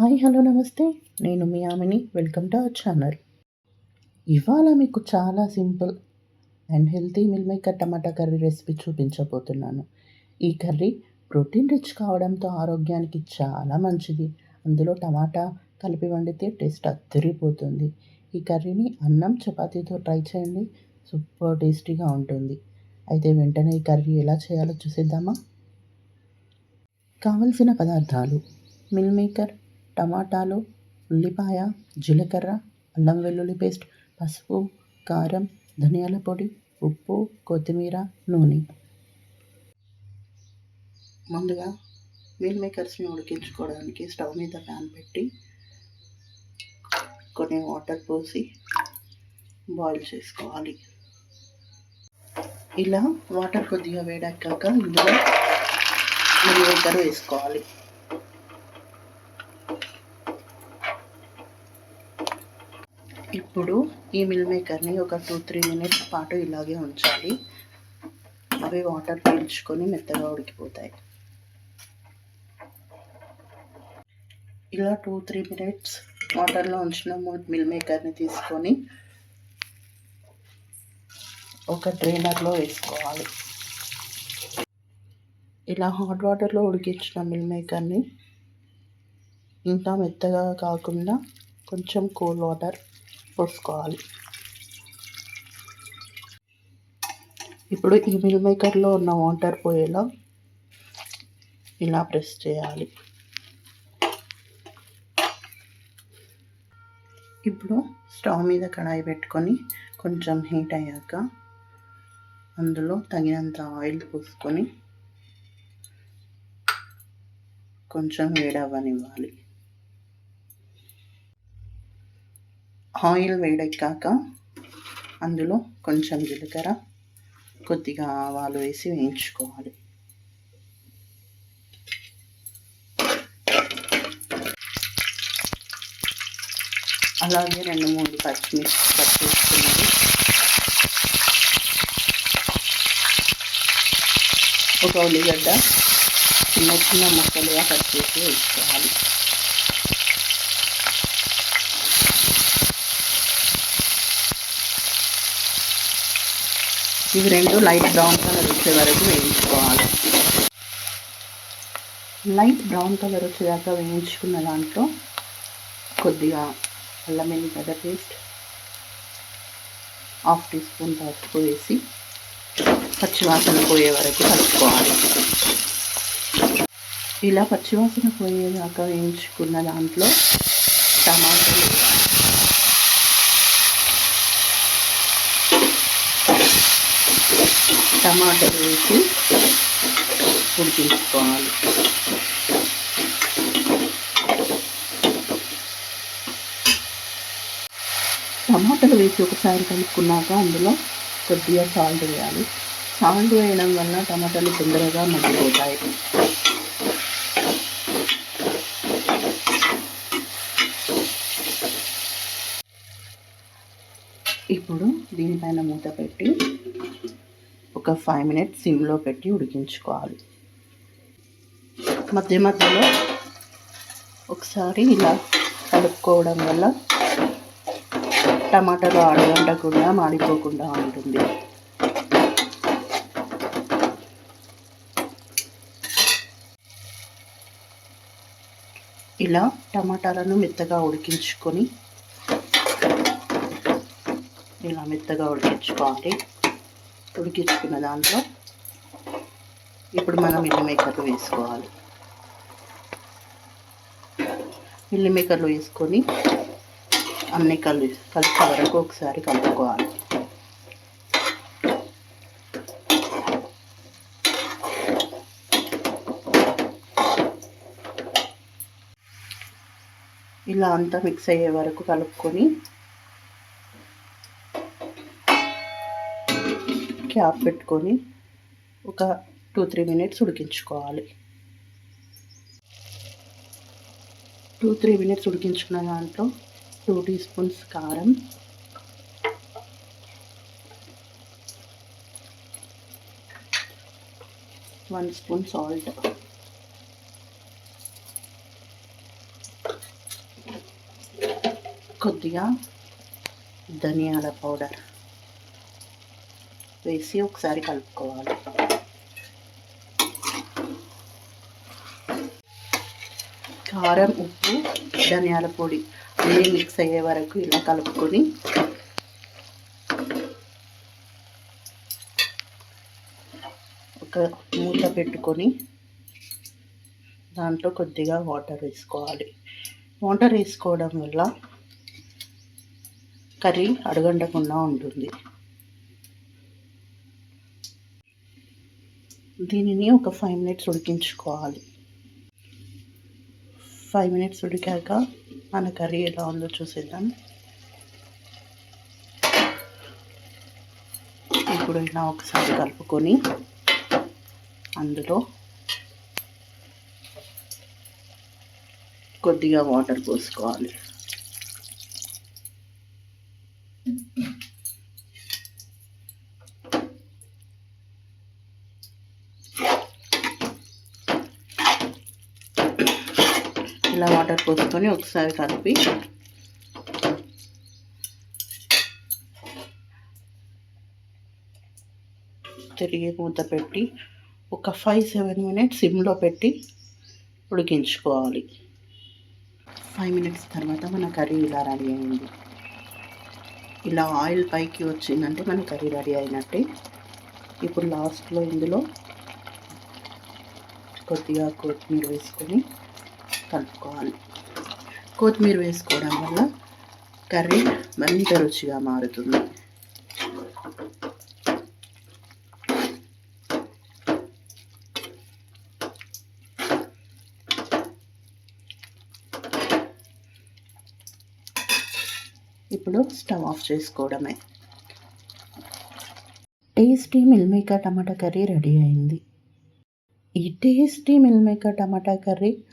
Hi hello నమస్తే. నేను మీ ఆమెని. Welcome to our channel. ఇవాళ మీకు చాలా simple and healthy meal maker tomato curry recipe చూపించబోతున్నాను. ఈ కర్రీ ప్రోటీన్ రిచ్ కావడంతో ఆరోగ్యానికి చాలా మంచిది. అందులో టమాటా కలిపి వండితే టేస్ట్ అద్దరిపోతుంది. ఈ కర్రీని అన్నం చపాతీతో ట్రై చేయండి. సూపర్ టేస్టీగా ఉంటుంది. అయితే వెంటనే ఈ కర్రీ ఎలా చేయాలో చూసేద్దామా? కావలసిన పదార్థాలు. మిల్ మేకర్ టమాటాలు ఉల్లిపాయ జీలకర్ర అల్లం వెల్లుల్లి పేస్ట్ పసుపు కారం ధనియాల పొడి ఉప్పు కొత్తిమీర నూనె. ముందుగా మీల్ మేకర్స్ని ఉడికించుకోవడానికి స్టవ్ మీద ప్యాన్ పెట్టి కొన్ని వాటర్ పోసి బాయిల్ చేసుకోవాలి. ఇలా వాటర్ కొద్దిగా వేడెక్కాక ఇందులో మిల్ మేకర్ వేసుకోవాలి. ఇప్పుడు ఈ మిల్ మేకర్ని ఒక టూ త్రీ మినిట్స్ పాటు ఇలాగే ఉంచాలి. అవి వాటర్ పీల్చుకొని మెత్తగా ఉడికిపోతాయి. ఇలా టూ త్రీ మినిట్స్ వాటర్లో ఉంచిన మిల్ మేకర్ని తీసుకొని ఒక ట్రైనర్లో వేసుకోవాలి. ఇలా హాట్ వాటర్లో ఉడికించిన మిల్ మేకర్ని ఇంకా మెత్తగా కాకుండా కొంచెం కూల్ వాటర్ పోసుకోవాలి ఇప్పుడు ఈ మిల్ మేకర్లో ఉన్న వాటర్ పోయేలా ఇలా ప్రెస్ చేయాలి. ఇప్పుడు స్టవ్ మీద కడాయి పెట్టుకొని కొంచెం హీట్ అయ్యాక అందులో తగినంత ఆయిల్ పోసుకొని కొంచెం వేడవ్వనివ్వాలి. ఆయిల్ వేడెక్కాక అందులో కొంచెం జీలకర్ర కొద్దిగా ఆవాలు వేసి వేయించుకోవాలి. అలాగే రెండు మూడు పచ్చిమిర్చి కట్ చేసుకున్నది ఒక ఉల్లిగడ్డ చిన్న చిన్న ముక్కలుగా కట్ చేసి వేసుకోవాలి. ఇవి రెండు లైట్ బ్రౌన్ కలర్ వచ్చే వరకు వేయించుకోవాలి. లైట్ బ్రౌన్ కలర్ వచ్చేదాకా వేయించుకున్న దాంట్లో కొద్దిగా అల్లం ఎల్లిగడ్డ పేస్ట్ హాఫ్ టీ స్పూన్ పసుపు వేసి పచ్చివాసన పోయే వరకు కలుపుకోవాలి. ఇలా పచ్చివాసన పోయేదాకా వేయించుకున్న దాంట్లో టమాటాలు టమాటాలు వేసి ఉడికించుకోవాలి టమాటాలు వేసి ఒకసారి కలుపుకున్నాక అందులో కొద్దిగా సాల్ట్ వేయాలి. సాల్ట్ వేయడం వల్ల టమాటాలు తొందరగా మగ్గిపోతాయి. ఇప్పుడు దీనిపైన మూత పెట్టి ఒక ఫైవ్ మినిట్స్ సిమ్లో పెట్టి ఉడికించుకోవాలి. మధ్య మధ్యలో ఒకసారి ఇలా కలుపుకోవడం వల్ల టమాటాలు అడగంటకుండా మాడిపోకుండా ఉంటుంది. ఇలా టమాటాలను మెత్తగా ఉడికించుకొని ఇలా మెత్తగా ఉడికించుకోవాలి. ఉడికించుకున్న దాంట్లో ఇప్పుడు మనం మిల్లి మేకర్లు వేసుకోవాలి. మిల్లి మేకర్లు వేసుకొని అన్ని కలు కలిసే వరకు ఒకసారి కలుపుకోవాలి. ఇలా అంతా మిక్స్ అయ్యే వరకు కలుపుకొని క్యాప్ పెట్టుకొని ఒక టూ త్రీ మినిట్స్ ఉడికించుకోవాలి. టూ త్రీ మినిట్స్ ఉడికించుకున్న దాంట్లో టూ టీ స్పూన్స్ కారం. One spoon salt. కొద్దిగా ధనియాల పౌడర్. వేసి ఒకసారి కలుపుకోవాలి కారం ఉప్పు ధనియాల పొడి అన్నీ మిక్స్ అయ్యే వరకు ఇలా కలుపుకొని ఒక మూత పెట్టుకొని దాంట్లో కొద్దిగా వాటర్ వేసుకోవాలి. వాటర్ వేసుకోవడం వల్ల కర్రీ అడగండకుండా ఉంటుంది. దీనిని ఒక ఫైవ్ మినిట్స్ ఉడికించుకోవాలి. ఫైవ్ మినిట్స్ ఉడికాక మన కర్రీ ఎలా ఉందో చూసేద్దాం. ఇప్పుడు ఇలా ఒకసారి కలుపుకొని అందులో కొద్దిగా వాటర్ పోసుకోవాలి. ఇలా వాటర్ పోసుకొని ఒకసారి కలిపి తిరిగి మూత పెట్టి ఒక ఫైవ్ సెవెన్ మినిట్స్ సిమ్లో పెట్టి ఉడికించుకోవాలి. ఫైవ్ మినిట్స్ తర్వాత మన కర్రీ ఇలా రెడీ అయింది. ఇలా ఆయిల్ పైకి వచ్చిందంటే మన కర్రీ రెడీ అయినట్టే. ఇప్పుడు లాస్ట్లో ఇందులో కొద్దిగా కొత్తిమీర వేసుకొని కలుపుకోవాలి. కొత్తిమీర వేసుకోవడం వల్ల కర్రీ మరింత రుచిగా మారుతుంది. ఇప్పుడు స్టవ్ ఆఫ్ చేసుకోవడమే. Tasty meal tomato curry ready అయింది. ఈ టేస్టీ మిల్ టమాటా కర్రీ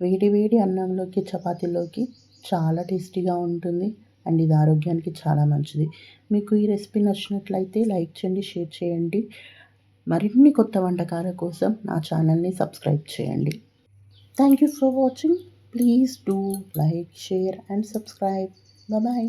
వేడి వేడి అన్నంలోకి చపాతీలోకి చాలా టేస్టీగా ఉంటుంది అండ్ ఇది ఆరోగ్యానికి చాలా మంచిది. మీకు ఈ రెసిపీ నచ్చినట్లయితే లైక్ చేయండి షేర్ చేయండి. మరిన్ని కొత్త వంటకాల కోసం నా ఛానల్ని సబ్స్క్రైబ్ చేయండి. Thank you for watching please do like share and subscribe bye